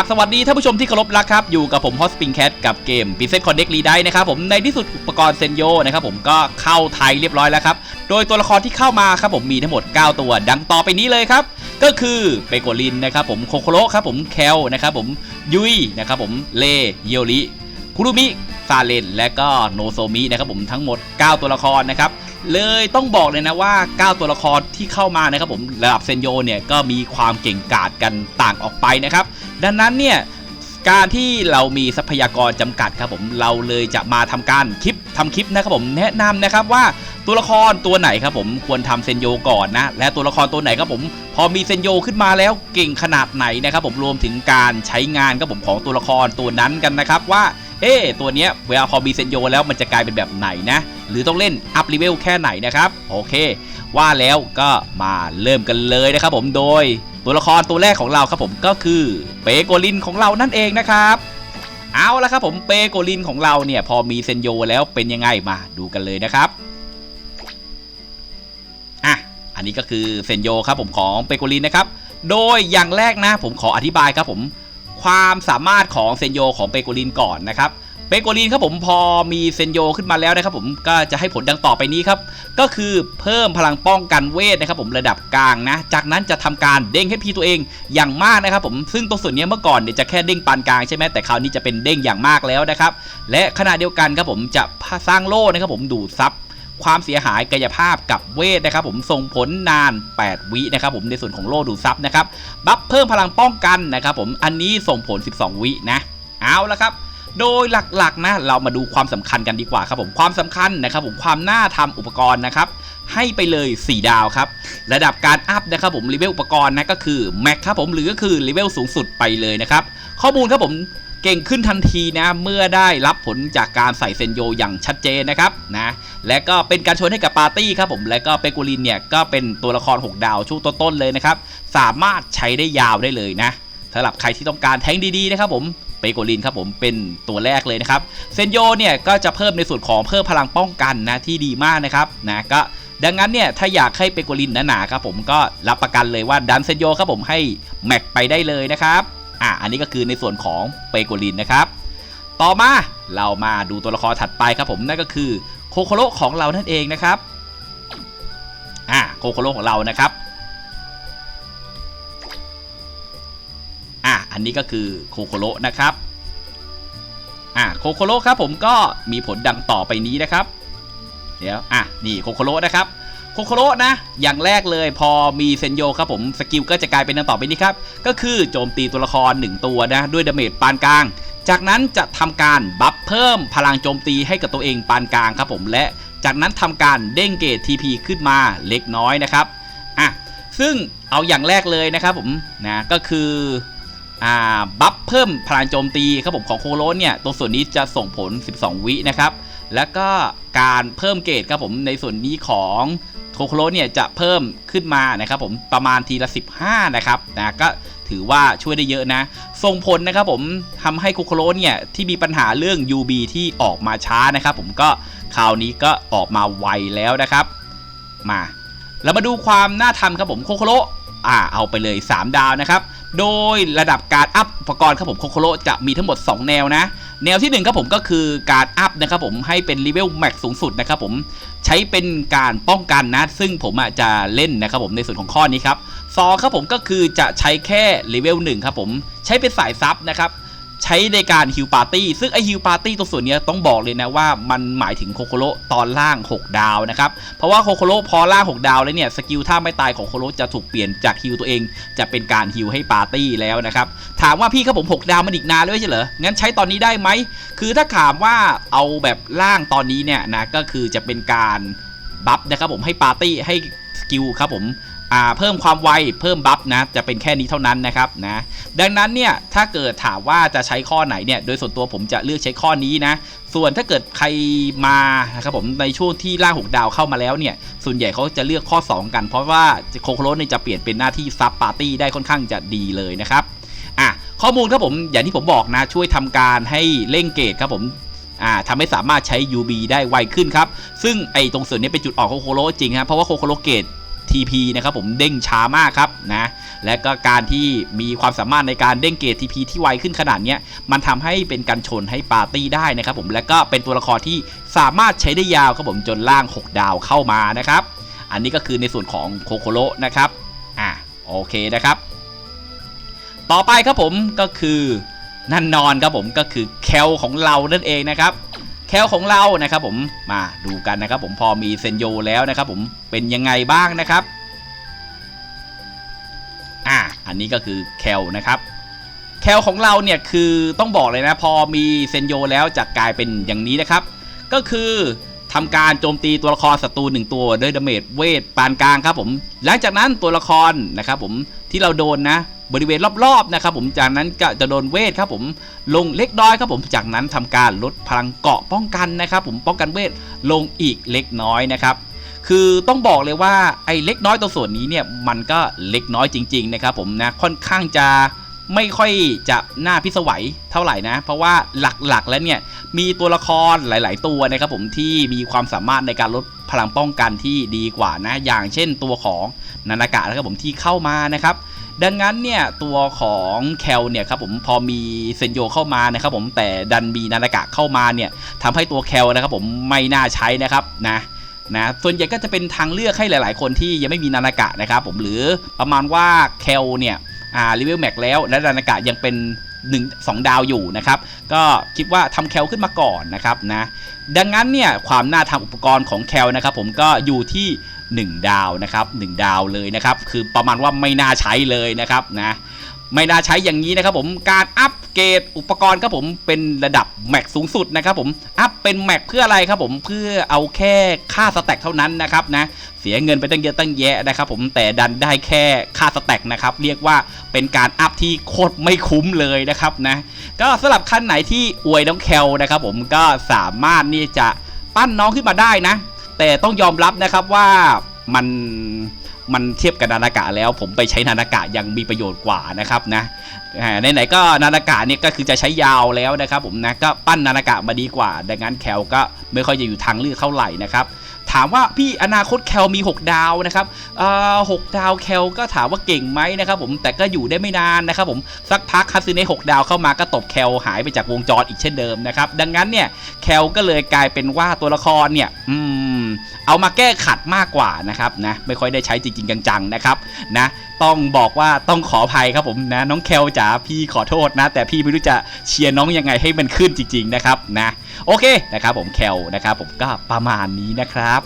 ราบสวัสดีท่านผู้ชมที่เคารพรักครับ อยู่กับผมฮอสปิงแคทกับเกม p ิเซ t คอนเน็กรีไดนะครับผมในที่สุดอุปกรณ์เซนโยนะครับผมก็เข้าไทยเรียบร้อยแล้วครับ โดยตัวละครที่เข้ามาครับผมมีทั้งหมด 9 ตัวดังต่อไปนี้เลยครับ ก็คือเปโกลินนะครับผมโคโคโรครับผมแคลนะครับผมยุยนะครับผมเลเยริคุรุมิซาเลนและก็โนโซมินะครับผมทั้งหมด 9 ตัวละครนะครับ เลยต้องบอกเลยนะว่า 9 ตัวละครที่เข้ามานะครับผมระดับเซนโยเนี่ยก็มีความเก่งกาจกันต่างออกไปนะครับ ดังนั้นเนี่ยการที่เรามีทรัพยากรจำกัดครับผมเราเลยจะมาทำการคลิปทำคลิปนะครับผมแนะนำนะครับว่าตัวละครตัวไหนครับผมควรทำเซนโยก่อนนะและตัวละครตัวไหนครับผมพอมีเซนโยขึ้นมาแล้วเก่งขนาดไหนนะครับผมรวมถึงการใช้งานครับผมของตัวละครตัวนั้นกันนะครับว่า เอ๊ตัวเนี้ยเวลาพอมีเซนโยแล้วมันจะกลายเป็นแบบไหนนะ หรือต้องเล่นอัพเลเวลแค่ไหนนะครับ โอเค ว่าแล้วก็มาเริ่มกันเลยนะครับผมโดยตัวละครตัวแรกของเราครับผมก็คือเปโกลินของเรานั่นเองนะครับเอาละครับผมเปโกลินของเราเนี่ยพอมีเซนโยแล้วเป็นยังไงมาดูกันเลยนะครับอะอันนี้ก็คือเซนโยครับผมของเปโกลินนะครับโดยอย่างแรกนะผมขออธิบายครับผม ความสามารถของเซนโยของเปโกลินก่อนนะครับเปโกลินครับผมพอมีเซนโยขึ้นมาแล้วนะครับผมก็จะให้ผลดังต่อไปนี้ครับ ก็คือเพิ่มพลังป้องกันเวทนะครับผมระดับกลางนะ จากนั้นจะทำการเด้งให้พีตัวเองอย่างมากนะครับผมซึ่งตรงส่วนนี้เมื่อก่อนเนี่ยจะแค่เด้งปานกลางใช่ไหมแต่คราวนี้จะเป็นเด้งอย่างมากแล้วนะครับและขณะเดียวกันครับผมจะสร้างโล่นะครับผมดูดซับ ความเสียหายกายภาพกับเวทนะครับผมส่งผลนาน 8 วินะครับผมในส่วนของโลดูซับนะครับบัฟเพิ่มพลังป้องกันนะครับผมอันนี้ส่งผล 12 วินะเอาละครับโดยหลักๆนะเรามาดูความสำคัญกันดีกว่าครับผมความสำคัญนะครับผมความน่าทำอุปกรณ์นะครับให้ไปเลย 4 ดาวครับ ระดับการอัพนะครับผมเลเวลอุปกรณ์นะก็คือแม็กครับผมหรือก็คือเลเวลสูงสุดไปเลยนะครับข้อมูลครับผม เก่งขึ้นทันทีนะเมื่อได้รับผลจากการใส่เซนโยอย่างชัดเจนนะครับนะและก็เป็นการชวนให้กับปาร์ตี้ครับผมและก็เปกูลินเนี่ยก็เป็นตัวละคร 6 ดาวช่วงต้นๆเลยนะครับสามารถใช้ได้ยาวได้เลยนะสำหรับใครที่ต้องการแทงดีๆนะครับผมเปโกลินครับผมเป็นตัวแรกเลยนะครับเซนโยเนี่ยก็จะเพิ่มในส่วนของเพิ่มพลังป้องกันนะที่ดีมากนะครับนะก็ดังนั้นเนี่ยถ้าอยากให้เปโกลินหนาๆครับผมก็รับประกันเลยว่าดันเซนโยครับผมให้แม็กไปได้เลยนะครับ อะอันนี้ก็คือในส่วนของเปโกลินนะครับ ต่อมาเรามาดูตัวละครถัดไปครับผมนั่นก็คือโคโคโรของเรานั่นเองนะครับอะโคโคโรของเรานะครับอะอันนี้ก็คือโคโคโรนะครับอะโคโคโรครับผมก็มีผลดังต่อไปนี้นะครับ เดี๋ยวอะนี่โคโคโรนะครับ โคโคโรนะ อย่างแรกเลยพอมีเซนโยครับผมสกิลก็จะกลายเป็นดังต่อไปนี้ครับ ก็คือโจมตีตัวละคร 1 ตัวนะ ด้วยดาเมจปานกลาง จากนั้นจะทำการบัฟเพิ่มพลังโจมตีให้กับตัวเองปานกลางครับผมและจากนั้นทำการเด้งเกต TP ขึ้นมาเล็กน้อยนะครับอะซึ่งเอาอย่างแรกเลยนะครับผมนะก็คืออ่าบัฟเพิ่มพลังโจมตีครับผมของโคโรเนี่ยตรงส่วนนี้จะส่งผล 12 วินะครับแล้วก็การเพิ่มเกรดครับผมในส่วนนี้ของ โคโคโรเนี่ยจะเพิ่มขึ้นมานะครับผมประมาณทีละ 15 นะครับนะก็ถือว่าช่วยได้เยอะนะ ส่งผลนะครับผมทำให้โคโคโรเนี่ยที่มีปัญหาเรื่อง UB ที่ออกมาช้านะครับผมก็คราวนี้ก็ออกมาไวแล้วนะครับ มาเรามาดูความน่าทำครับผมโคโคโรอ่าเอาไปเลย 3 ดาวนะครับ โดยระดับการอัพอุปกรณ์ครับผมโคโคโรจะมีทั้งหมด 2 แนวนะ แนวที่1ครับผมก็คือการอัพนะครับผมให้เป็นรีเวลแม็กสูงสุดนะครับผมใช้เป็นการป้องกันนะ ซึ่งผมจะเล่นนะครับผมในส่วนของข้อนี้ครับซองครับผมก็คือจะใช้แค่รีเวลหนึ่งครับผมใช้เป็นสายซับนะครับ ใช้ในการฮิวปาร์ตี้ซึ่งไอฮิวปาร์ตี้ตรงส่วนนี้ต้องบอกเลยนะว่ามันหมายถึงโคโคโรตอนล่าง 6 ดาวนะครับ เพราะว่าโคโคโรพอล่าง 6 ดาวแล้วเนี่ย สกิลท่าไม่ตายของโคโคโรจะถูกเปลี่ยนจากฮิวตัวเอง จะเป็นการฮิวให้ปาร์ตี้แล้วนะครับ ถามว่าพี่ครับผม 6 ดาวมันอีกนานเลยใช่เหรอ งั้นใช้ตอนนี้ได้ไหม คือถ้าถามว่าเอาแบบล่างตอนนี้เนี่ยนะก็คือจะเป็นการบัฟนะครับผมให้ปาร์ตี้ให้สกิลครับผม อ่าเพิ่มความไวเพิ่มบัฟนะจะเป็นแค่นี้เท่านั้นนะครับนะดังนั้นเนี่ยถ้าเกิดถามว่าจะใช้ข้อไหนเนี่ยโดยส่วนตัวผมจะเลือกใช้ข้อนี้นะส่วนถ้าเกิดใครมานะครับผมในช่วงที่ล่างหกดาวเข้ามาแล้วเนี่ยส่วนใหญ่เขาจะเลือกข้อ 2 กัน เพราะว่าโคโคโรสเนี่ยจะเปลี่ยนเป็นหน้าที่ซับปาร์ตี้ได้ค่อนข้างจะดีเลยนะครับอะข้อมูลครับผมอย่างที่ผมบอกนะช่วยทำการให้เร่งเกรดครับผมอ่าทำให้สามารถใช้ UB ได้ไวขึ้นครับ ซึ่งไอ้ตรงส่วนนี้เป็นจุดอ่อนของโคโคโรจริงครับเพราะว่าโคโคโรเกต TP นะครับผมเด้งช้ามากครับนะและก็การที่มีความสามารถในการเด้งเกรด TP ที่ไวขึ้นขนาดนี้มันทำให้เป็นการชนให้ปาร์ตี้ได้นะครับผมและก็เป็นตัวละครที่สามารถใช้ได้ยาวครับผมจนล่าง 6 ดาวเข้ามานะครับอันนี้ก็คือในส่วนของโคโคโรนะครับอะโอเคนะครับ ต่อไปครับผมก็คือนั่นนอนครับผมก็คือแคลของเรานั่นเองนะครับ แคลของเรานะครับผมมาดูกันนะครับผมพอมีเซนโยแล้วนะครับผมเป็นยังไงบ้างนะครับอะอันนี้ก็คือแคลนะครับแคลของเราเนี่ยคือต้องบอกเลยนะพอมีเซนโยแล้วจะกลายเป็นอย่างนี้นะครับ ก็คือทำการโจมตีตัวละครศัตรูหนึ่งตัวด้วยดาเมจเวทปานกลางครับผม หลังจากนั้นตัวละครนะครับผมที่เราโดนนะ บริเวณรอบๆนะครับผมจากนั้นก็จะโดนเวทครับผมลงเล็กน้อยครับผมจากนั้นทำการลดพลังเกาะป้องกันนะครับผมป้องกันเวทลงอีกเล็กน้อยนะครับคือต้องบอกเลยว่าไอ้เล็กน้อยตัวส่วนนี้เนี่ยมันก็เล็กน้อยจริง ๆ นะครับผมนะค่อนข้างจะไม่ค่อยจะน่าพิศวัยเท่าไหร่นะ เพราะว่าหลักๆแล้วเนี่ยมีตัวละครหลาย ๆ ตัวนะครับผมที่มีความสามารถในการลดพลังป้องกันที่ดีกว่านะ อย่างเช่นตัวของนานากะนะครับผมที่เข้ามานะครับ ดังนั้นเนี่ยตัวของแคลเนี่ยครับผมพอมีเซนโยเข้ามานะครับผมแต่ดันมีนานากะเข้ามาเนี่ยทำให้ตัวแคลนะครับผมไม่น่าใช้นะครับนะนะส่วนใหญ่ก็จะเป็นทางเลือกให้หลาย ๆ คนที่ยังไม่มีนานากะนะครับผมหรือประมาณว่าแคลเนี่ยอ่ารีเวลแม็กแล้วและนานากะยังเป็น หนึ่งสองดาวอยู่นะครับ ก็คิดว่าทำแคลขึ้นมาก่อนนะครับนะดังนั้นเนี่ยความน่าทำอุปกรณ์ของแคลนะครับ ผมก็อยู่ที่ 1 ดาวนะครับ1ดาวเลยนะครับ คือประมาณว่าไม่น่าใช้เลยนะครับนะ ไม่น่าใช้อย่างนี้นะครับผมการอัปเกรดอุปกรณ์ครับผมเป็นระดับแม็กสูงสุดนะครับผมอัพเป็นแม็กเพื่ออะไรครับผมเพื่อเอาแค่ค่าสแต็กเท่านั้นนะครับนะเสียเงินไปตั้งเยอะตั้งแยะนะครับผมแต่ดันได้แค่ค่าสแต็กนะครับเรียกว่าเป็นการอัพที่โคตรไม่คุ้มเลยนะครับนะก็สำหรับคันไหนที่อวยน้องแคลนะครับผมก็สามารถนี่จะปั้นน้องขึ้นมาได้นะ แต่ต้องยอมรับนะครับว่ามัน มันเทียบกับนานากะแล้ว ผมไปใช้นานากะยังมีประโยชน์กว่านะครับนะไหนๆก็นานากะเนี่ยก็คือจะใช้ยาวแล้วนะครับผมนะก็ปั้นนานากะมาดีกว่า ดังนั้นแคลก็ไม่ค่อยจะอยู่ทางเลือกเท่าไหร่นะครับถามว่าพี่อนาคตแคลมี 6 ดาวนะครับหกดาวแคลก็ถามว่าเก่งไหมนะครับผมแต่ก็อยู่ได้ไม่นานนะครับผมสักพักคาซิเน่6ดาวเข้ามาก็ตบแคลหายไปจากวงจรอีกเช่นเดิมนะครับดังนั้นเนี่ยแคลก็เลยกลายเป็นว่าตัวละครเนี่ยอืม เอามาแก้ขัดมากกว่านะครับนะไม่ค่อยได้ใช้จริง ๆ จังๆนะครับนะต้องบอกว่าต้องขออภัยครับผมนะน้องแคลจ๋าพี่ขอโทษนะ แต่พี่ไม่รู้จะเชียร์น้องยังไงให้มันขึ้นจริง ๆนะครับนะโอเคนะครับผมแคลนะครับผมก็ประมาณนี้นะครับ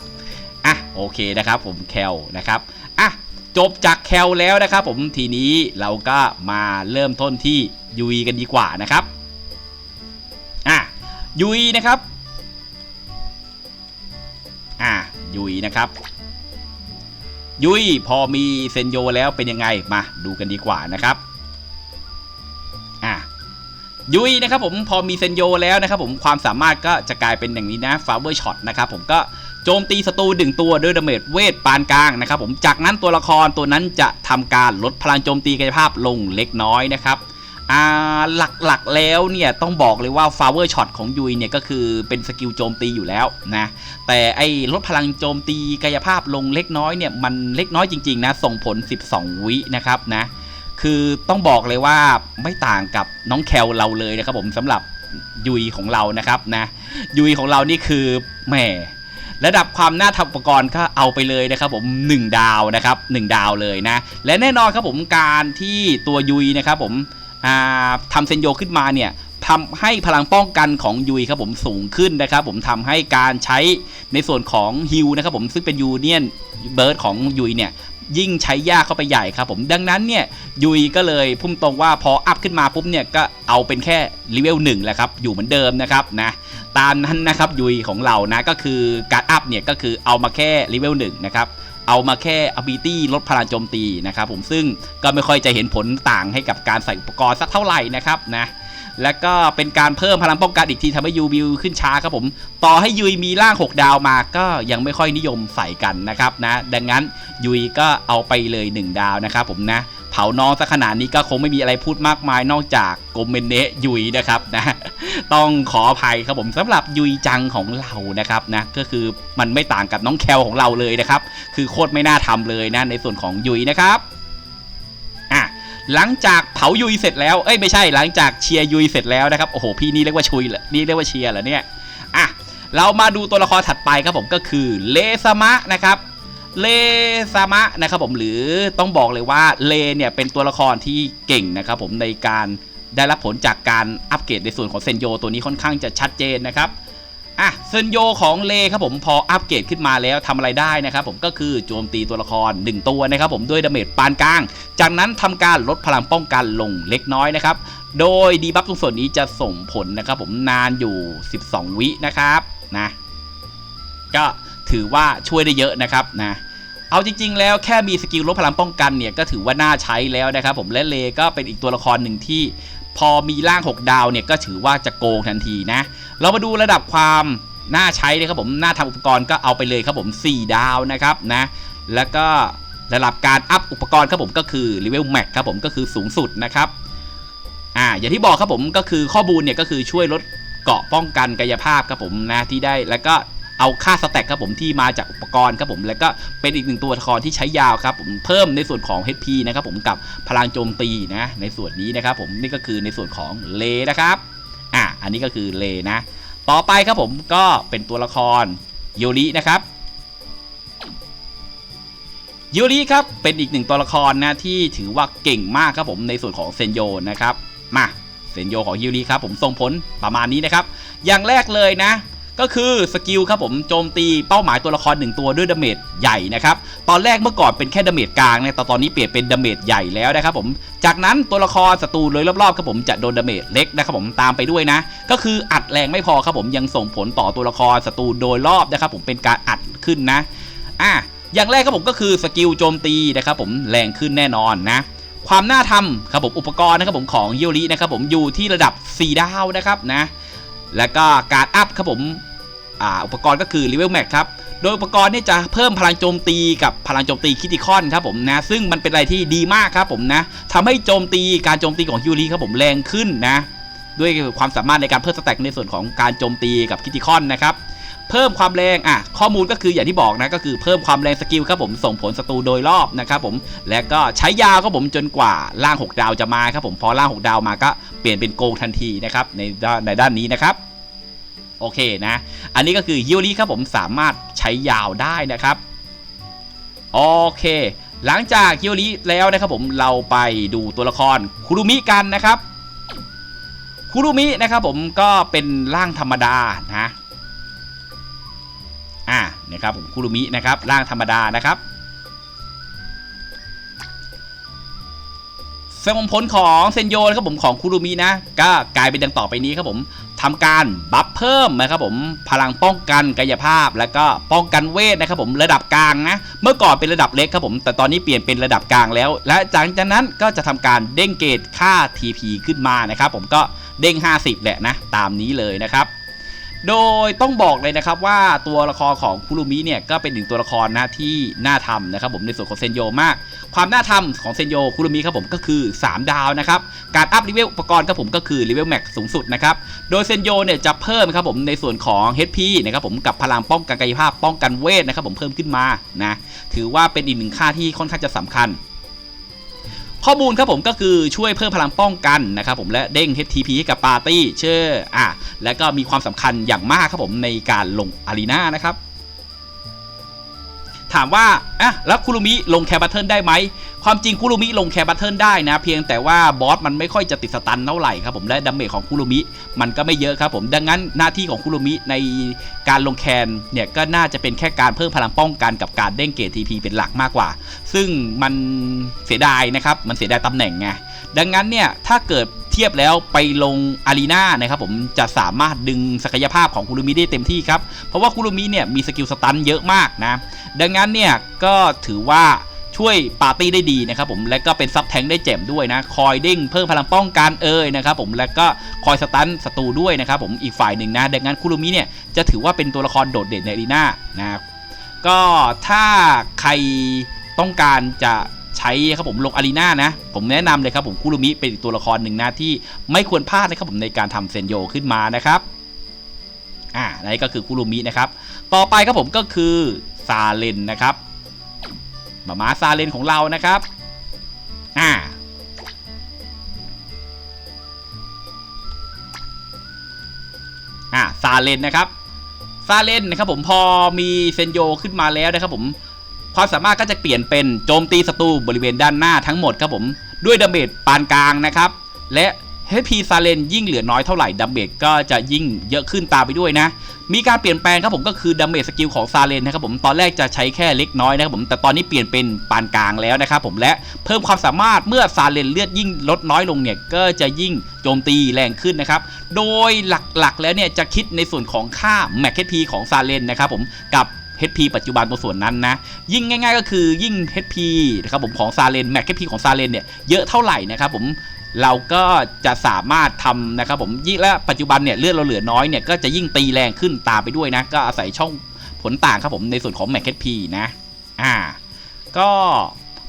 อะโอเคนะครับผมแคลนะครับอะจบจากแคลแล้วนะครับผมทีนี้เราก็มาเริ่มต้นที่ยุยกันดีกว่านะครับอะยุยนะครับ อะยุยนะครับ ยุยพอมีเซนโยแล้วเป็นยังไงมาดูกันดีกว่านะครับอะยุยนะครับผมพอมีเซนโยแล้วนะครับผมความสามารถก็จะกลายเป็นอย่างนี้นะฟาเวอร์ช็อตนะครับผมก็โจมตีศัตรูดึงตัวด้วยดาเมจเวทปานกลางนะครับผมจากนั้นตัวละครตัวนั้นจะทำการลดพลังโจมตีกายภาพลงเล็กน้อยนะครับ อ่าหลักๆแล้วเนี่ยต้องบอกเลยว่าฟาเวอร์ช็อตของยุยเนี่ยก็คือเป็นสกิลโจมตีอยู่แล้วนะแต่ไอ้ลดพลังโจมตีกายภาพลงเล็กน้อยเนี่ยมันเล็กน้อยจริงๆนะส่งผล 12 วินะครับนะคือต้องบอกเลยว่าไม่ต่างกับน้องแคลเราเลยนะครับผมสำหรับยุยของเรานะครับนะยุยของเรานี่คือแหมระดับความน่าทำอุปกรณ์ก็เอาไปเลยนะครับผม 1 ดาวนะครับ 1 ดาวเลยนะ และแน่นอนครับผมการที่ตัวยุยนะครับผม ทำเซนโยขึ้นมาเนี่ยทำให้พลังป้องกันของยุยครับผมสูงขึ้นนะครับ ผมทำให้การใช้ในส่วนของฮิลนะครับผมซึ่งเป็นยูเนียนเบิร์ดของยุยเนี่ยยิ่งใช้ยากเข้าไปใหญ่ครับผมดังนั้นเนี่ยยุยก็เลยพุ่มตรงว่าพออัพขึ้นมาปุ๊บเนี่ยก็เอาเป็นแค่เลเวลหนึ่งแหละครับอยู่เหมือนเดิมนะครับนะตามนั้นนะครับยุยของเรานะก็คือการอัพเนี่ยก็คือเอามาแค่เลเวลหนึ่งนะครับ เอามาแค่ ability ลดพลังโจมตีนะครับผมซึ่งก็ไม่ค่อยจะเห็นผลต่างให้กับการใส่อุปกรณ์สักเท่าไหร่นะครับนะแล้วก็เป็นการเพิ่มพลังป้องกันอีกทีทำให้ยูบิวขึ้นช้าครับผม ต่อให้ยุยมีร่าง 6 ดาวมาก็ยังไม่ค่อยนิยมใส่กันนะครับนะ ดังนั้นยุยก็เอาไปเลย 1 ดาวนะครับผมนะ เผาน้องซะขนาดนี้ก็คงไม่มีอะไรพูดมากมายนอกจากโกเมนเนะยุยนะครับนะต้องขออภัยครับผมสำหรับยุยจังของเรานะครับนะก็คือมันไม่ต่างกับน้องแคลของเราเลยนะครับ คือโคตรไม่น่าทำเลยนะในส่วนของยุยนะครับอะหลังจากเผายุยเสร็จแล้วเอ้ยไม่ใช่หลังจากเชียร์ยุยเสร็จแล้วนะครับโอ้โหพี่นี่เรียกว่าชุยเหรอนี่เรียกว่าเชียร์เหรอเนี่ยอะเรามาดูตัวละครถัดไปครับผมก็คือเลซามะนะครับ เลซามะนะครับผมหรือต้องบอกเลยว่าเลเนี่ยเป็นตัวละครที่เก่งนะครับผมในการได้รับผลจากการอัปเกรดในส่วนของเซนโยตัวนี้ค่อนข้างจะชัดเจนนะครับอะเซนโยของเลครับผมพออัปเกรดขึ้นมาแล้วทำอะไรได้นะครับผมก็คือโจมตีตัวละคร 1 ตัวนะครับผมด้วยดาเมจปานกลาง จากนั้นทำการลดพลังป้องกันลงเล็กน้อยนะครับ โดยดีบัฟตรงส่วนนี้จะส่งผลนะครับผมนานอยู่ 12 วินะครับนะก็ถือว่าช่วยได้เยอะนะครับนะ เอาจริง ๆ แล้วแค่มีสกิลลดพลังป้องกันเนี่ยก็ถือว่าน่าใช้แล้วนะครับผมและเลก็เป็นอีกตัวละครหนึ่งที่ พอมีร่าง 6 ดาวเนี่ยก็ถือว่าจะโกงทันทีนะ เรามาดูระดับความน่าใช้เลยครับผมน่าทำอุปกรณ์ก็เอาไปเลยครับผม 4 ดาวนะครับนะแล้วก็ระดับการอัพอุปกรณ์ครับผมก็คือเลเวลแม็กครับผมก็คือสูงสุดนะครับอ่าอย่างที่บอกครับผมก็คือข้อมูลเนี่ยก็คือช่วยลดเกาะป้องกันกายภาพครับผมนะที่ได้แล้วก็ เอาค่าสแต็กครับผมที่มาจากอุปกรณ์ครับผมแล้วก็เป็นอีกหนึ่งตัวละครที่ใช้ยาวครับผมเพิ่มในส่วนของ HP นะครับผมกับพลังโจมตีนะในส่วนนี้นะครับผมนี่ก็คือในส่วนของเลนะครับอะอันนี้ก็คือเลนะ ต่อไปครับผมก็เป็นตัวละครยูรินะครับยูริครับ เป็นอีกหนึ่งตัวละครนะที่ถือว่าเก่งมากครับผมในส่วนของเซนโยนะครับ มาเซนโยของยูริครับผมส่งผลประมาณนี้นะครับ อย่างแรกเลยนะ ก็คือสกิลครับผมโจมตีเป้าหมายตัวละครหนึ่งตัวด้วยดาเมจใหญ่นะครับตอนแรกเมื่อก่อนเป็นแค่ดาเมจกลางนะแต่ตอนนี้เปลี่ยนเป็นดาเมจใหญ่แล้วนะครับผมจากนั้นตัวละครศัตรูเลยรอบๆครับผมจะโดนดาเมจเล็กนะครับผมตามไปด้วยนะ ก็คืออัดแรงไม่พอครับผมยังส่งผลต่อตัวละครศัตรูโดยรอบนะครับผมเป็นการอัดขึ้นนะอะอย่างแรกครับผมก็คือสกิลโจมตีนะครับผมแรงขึ้นแน่นอนนะความน่าทำครับผมอุปกรณ์นะครับผมของยูรินะครับผมอยู่ที่ระดับ 4 ดาวนะครับนะ แล้วก็การอัพครับผมออุปกรณ์ก็คือ Level Max ครับ โดยอุปกรณ์นี่จะเพิ่มพลังโจมตีกับพลังโจมตีคิติคอนครับผมนะ ซึ่งมันเป็นอะไรที่ดีมากครับผมนะทำให้โจมตีการโจมตีของยูริครับผมแรงขึ้นนะ ด้วยความสามารถในการเพิ่มสแต็กในส่วนของการโจมตีกับคิติคอนนะครับ เพิ่มความแรงอะข้อมูลก็คืออย่างที่บอกนะก็คือเพิ่มความแรงสกิลครับผมส่งผลศัตรูโดยรอบนะครับผมและก็ใช้ยาวครับผมจนกว่าล่าง 6 ดาวจะมาครับผมพอล่าง 6 ดาวมาก็เปลี่ยนเป็นโกงทันทีนะครับในด้านในด้านนี้นะครับโอเคนะ อันนี้ก็คือฮิวริครับผมสามารถใช้ยาวได้นะครับโอเคหลังจากฮิวริแล้วนะครับผมเราไปดูตัวละครคุรุมิกันนะครับคุรุมินะครับผมก็เป็นร่างธรรมดานะ นะครับผมคุรุมินะครับร่างธรรมดานะครับสมผลของเซนโยนะครับผมของคุรุมินะ ก็กลายเป็นดังต่อไปนี้ครับผมทำการบัฟเพิ่มนะครับผมพลังป้องกันกายภาพ แล้วก็ป้องกันเวทนะครับผมระดับกลางนะเมื่อก่อนเป็นระดับเล็กครับผมแต่ตอนนี้เปลี่ยนเป็นระดับกลางแล้ว และจากนั้นก็จะทำการเด้งเกตค่า TP ขึ้นมานะครับผมก็เด้ง 50 แหละนะตามนี้เลยนะครับ โดยต้องบอกเลยนะครับว่าตัวละครของคุรุมิเนี่ยก็เป็นหนึ่งตัวละครนะที่น่าทำนะครับผมในส่วนของเซนโยมาก ความน่าทำของเซนโยคุรุมิครับผมก็คือ 3 ดาวนะครับการอัพเลเวลอุปกรณ์ครับผมก็คือเลเวลแม็กสูงสุดนะครับโดยเซนโยเนี่ยจะเพิ่มครับผมในส่วนของ HP นะครับผมกับพลังป้องกันกายภาพป้องกันเวทนะครับผมเพิ่มขึ้นมานะถือว่าเป็นอีกหนึ่งค่าที่ค่อนข้างจะสำคัญ ข้อมูลครับผมก็คือช่วยเพิ่มพลังป้องกันนะครับผมและเด้ง HTP ให้กับปาร์ตี้เชื่ออะและก็มีความสำคัญอย่างมากครับผมในการลงอารีนานะครับ ถามว่าอะแล้วคุรุมิลงแคร์บัตเทิลได้ไหม ความจริงคุรุมิลงแคร์บัตเทิลได้นะ เพียงแต่ว่าบอสมันไม่ค่อยจะติดสตันเท่าไหร่ครับผมและดาเมจของคุรุมิมันก็ไม่เยอะครับผมดังนั้นหน้าที่ของคุรุมิในการลงแคนเนี่ยก็น่าจะเป็นแค่การเพิ่มพลังป้องกันกับการเด้งเกรดทีพีเป็นหลักมากกว่า ซึ่งมันเสียดายนะครับมันเสียดายตำแหน่งไงดังนั้นเนี่ยถ้าเกิด เทียบแล้วไปลงอารีนานะครับผมจะสามารถดึงศักยภาพของคุรุมิได้เต็มที่ครับ เพราะว่าคุรุมิเนี่ยมีสกิลสตันเยอะมากนะ ดังนั้นเนี่ยก็ถือว่าช่วยปาร์ตี้ได้ดีนะครับผมและก็เป็นซับแทงค์ได้เจ็มด้วยนะ คอยเด้งเพิ่มพลังป้องกันเอ่ยนะครับผมและก็คอยสตันศัตรูด้วยนะครับผมอีกฝ่ายหนึ่งนะดังนั้นคุรุมิเนี่ยจะถือว่าเป็นตัวละครโดดเด่นในอารีนานะก็ถ้าใครต้องการจะ ใช้ครับผมลงอารีนานะ ผมแนะนำเลยครับผมคุรุมิเป็นตัวละครหนึ่งนะที่ไม่ควรพลาดนะครับผมในการทำเซนโยขึ้นมานะครับอ่านี่ก็คือคุรุมินะครับ ต่อไปครับผมก็คือซาเลนนะครับมามาซาเลนของเรานะครับอ่าอ่าซาเลนนะครับซาเลนนะครับผมพอมีเซนโยขึ้นมาแล้วนะครับผม ความสามารถก็จะเปลี่ยนเป็นโจมตีศัตรูบริเวณด้านหน้าทั้งหมดครับผม ด้วยดาเมจปานกลางนะครับ และ HP ซาเลนยิ่งเหลือน้อยเท่าไหร่ดาเมจก็จะยิ่งเยอะขึ้นตามไปด้วยนะ มีการเปลี่ยนแปลงครับผมก็คือดาเมจสกิลของซาเลนนะครับผมตอนแรกจะใช้แค่เล็กน้อยนะครับผมแต่ตอนนี้เปลี่ยนเป็นปานกลางแล้วนะครับผมและเพิ่มความสามารถเมื่อซาเลนเลือดยิ่งลดน้อยลงเนี่ยก็จะยิ่งโจมตีแรงขึ้นนะครับโดยหลักๆแล้วเนี่ยจะคิดในส่วนของค่า m a c HP ของซาเลนนะครับผมกับ HP ปัจจุบันตัวส่วนนั้นนะ ยิ่งง่าย ๆ ก็คือยิ่ง HP นะครับผมของซาเลน Mac HP ของซาเลนเนี่ยเยอะเท่าไหร่นะครับผมเราก็จะสามารถทำนะครับผมยิ่งและปัจจุบันเนี่ยเลือดเราเหลือน้อยเนี่ยก็จะยิ่งตีแรงขึ้นตามไปด้วยนะ ก็อาศัยช่องผลต่างครับผมในส่วนของ Mac HP นะอ่าก็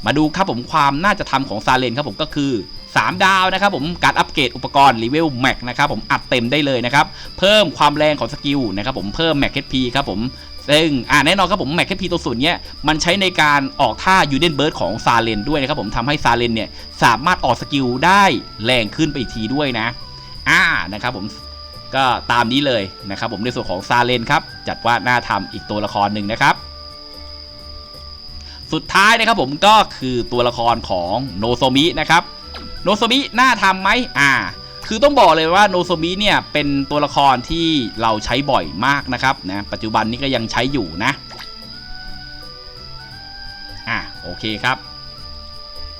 มาดูครับผมความน่าจะทำของซาเลนครับผมก็คือ 3 ดาวนะครับผมการอัปเกรดอุปกรณ์รีเวลแม็กนะครับผมอัดเต็มได้เลยนะครับ เพิ่มความแรงของสกิลนะครับผมเพิ่มแม็ก HP ครับผม ซึ่งอ่าแน่นอนครับผมแม็ก HP ตัวศูนย์เนี้ยมันใช้ในการออกท่ายูเดนเบิร์ดของซาเลนด้วยนะครับผมทำให้ซาเลนเนี่ยสามารถออกสกิลได้แรงขึ้นไปอีกทีด้วยนะ อ่านะครับผมก็ตามนี้เลยนะครับผมในส่วนของซาเลนครับจัดว่าน่าทำอีกตัวละครหนึ่งนะครับสุดท้ายนะครับผมก็คือตัวละครของโนโซมินะครับโนโซมิน่าทำไหมอ่า คือต้องบอกเลยว่าโนโซมิเนี่ยเป็นตัวละครที่เราใช้บ่อยมากนะครับนะปัจจุบันนี้ก็ยังใช้อยู่นะอ่าโอเคครับ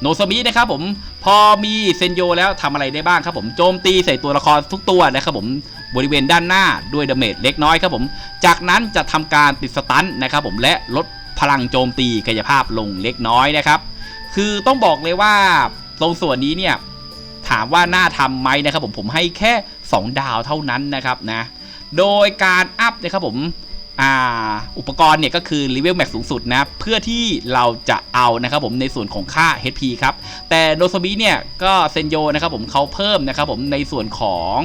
โนโซมินะครับผมพอมีเซนโยแล้วทำอะไรได้บ้างครับผมโจมตีใส่ตัวละครทุกตัวนะครับผมบริเวณด้านหน้าด้วยดาเมจเล็กน้อยครับผม จากนั้นจะทำการติดสตันนะครับผมและลดพลังโจมตีกายภาพลงเล็กน้อยนะครับ คือต้องบอกเลยว่าตรงส่วนนี้เนี่ย ถามว่าน่าทำไหมนะครับผมผมให้แค่ 2 ดาวเท่านั้นนะครับนะโดยการอัพนะครับผมอ,อุปกรณ์เนี่ยก็คือ Level Max สูงสุดนะเพื่อที่เราจะเอานะครับผมในส่วนของค่า HP ครับ แต่โนซบิเนี่ยก็เซนโยนะครับผมเขาเพิ่มนะครับผมในส่วนของ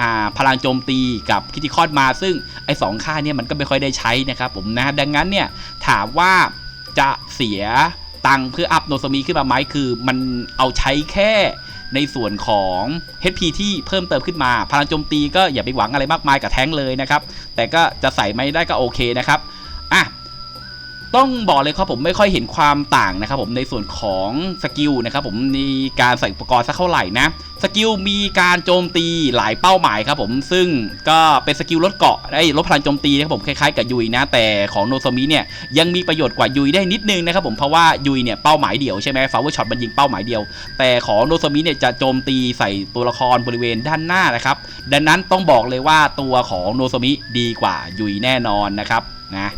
อพลังโจมตีกับคิติคอนมาซึ่งไอ้สองค่าเนี่ยมันก็ไม่ค่อยได้ใช้นะครับผมนะดังนั้นเนี่ยถามว่าจะเสียตังค์เพื่ออัพโนซมิขึ้นมาไหมคือมันเอาใช้แค่ ในส่วนของ HP ที่เพิ่มเติมขึ้นมา พลังโจมตีก็อย่าไปหวังอะไรมากมายกับแท้งเลยนะครับ แต่ก็จะใส่ไม่ได้ก็โอเคนะครับ ต้องบอกเลยครับผมไม่ค่อยเห็นความต่างนะครับผมในส่วนของสกิลนะครับผมในการใส่อุปกรณ์สักเท่าไหร่นะสกิลมีการโจมตีหลายเป้าหมายครับผมซึ่งก็เป็นสกิลลดเกาะได้ลดพลังโจมตีนะครับผมคล้ายๆกับยุยนะ แต่ของโนโซมิเนี่ยยังมีประโยชน์กว่ายุยได้นิดนึงนะครับผมเพราะว่ายุยเนี่ยเป้าหมายเดียวใช่ไหมฟาวเวอร์ช็อตมันยิงเป้าหมายเดียว แต่ของโนโซมิเนี่ยจะโจมตีใส่ตัวละครบริเวณด้านหน้านะครับดังนั้นต้องบอกเลยว่าตัวของโนโซมิดีกว่ายุยแน่นอนนะครับนะ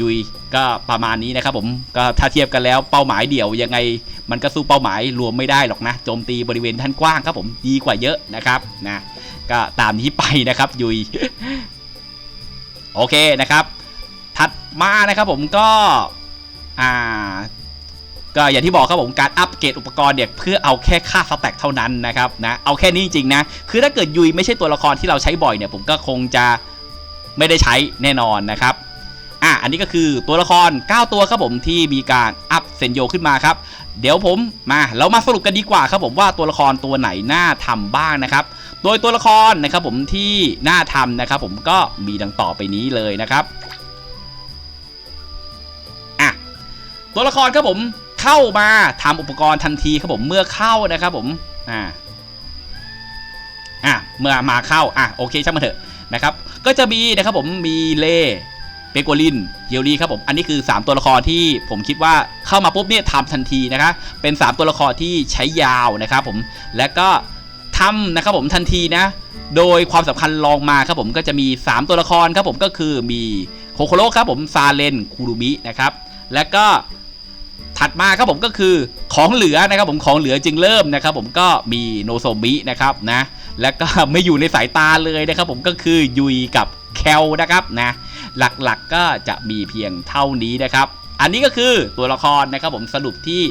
ยุย ก็ประมาณนี้นะครับผมก็ถ้าเทียบกันแล้วเป้าหมายเดี่ยวยังไง มันก็สู้เป้าหมายรวมไม่ได้หรอกนะโจมตีบริเวณท่านกว้างครับผมดีกว่าเยอะนะครับนะก็ตามนี้ไปนะครับยุยโอเคนะครับ ถัดมานะครับผมก็อ่าก็อย่างที่บอกครับผมการอัปเกรดอุปกรณ์เนี่ยเพื่อเอาแค่ค่าสแต็กเท่านั้นนะครับนะเอาแค่นี้จริงๆนะคือถ้าเกิดยุยไม่ใช่ตัวละครที่เราใช้บ่อยเนี่ยผมก็คงจะไม่ได้ใช้แน่นอนนะครับ อันนี้ก็คือตัวละคร 9 ตัวครับผมที่มีการอัพเซนโยขึ้นมาครับ เดี๋ยวผมมาเรามาสรุปกันดีกว่าครับผมว่าตัวละครตัวไหนน่าทำบ้างนะครับ โดยตัวละครนะครับผมที่น่าทำนะครับผมก็มีดังต่อไปนี้เลยนะครับอะตัวละครครับผมเข้ามาทำอุปกรณ์ทันทีครับผมเมื่อเข้านะครับผมอ่าอะเมื่อมาเข้าอะโอเคช่างมันเถอะนะครับ ก็จะมีนะครับผมมีเล่ เปโกลินเยลลี่ครับผมอันนี้คือ 3 ตัวละครที่ผมคิดว่าเข้ามาปุ๊บเนี่ยทำทันทีนะครับเป็น 3 ตัวละครที่ใช้ยาวนะครับผมและก็ทำนะครับผมทันทีนะโดยความสำคัญลองมาครับผมก็จะมี 3 ตัวละครครับผมก็คือมีโคโคโรครับผมซาเลนคูรุมินะครับและก็ ถัดมาครับผมก็คือของเหลือนะครับผมของเหลือจึงเริ่มนะครับผมก็มีโนโซมินะครับนะและก็ไม่อยู่ในสายตาเลยนะครับผมก็คือยุยกับแคลนะครับนะหลักๆก็จะมีเพียงเท่านี้นะครับ อันนี้ก็คือตัวละครนะครับผมสรุปที่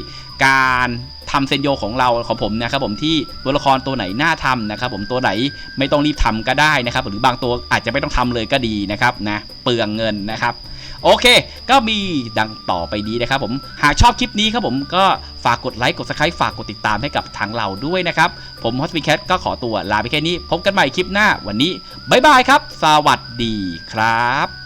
การทำเซนโยของเราของผมนะครับผมที่ตัวละครตัวไหนน่าทำนะครับผมตัวไหนไม่ต้องรีบทำก็ได้นะครับ หรือบางตัวอาจจะไม่ต้องทำเลยก็ดีนะครับนะเปลืองเงินนะครับ โอเค ก็มีดังต่อไปนี้นะครับผมหากชอบคลิปนี้ครับผมก็ฝากกดไลค์กด subscribe ฝากกดติดตามให้กับทางเราด้วยนะครับ ผมฮอสปิแคทก็ขอตัวลาไปแค่นี้ พบกันใหม่คลิปหน้าวันนี้บ๊ายบายครับ สวัสดีครับ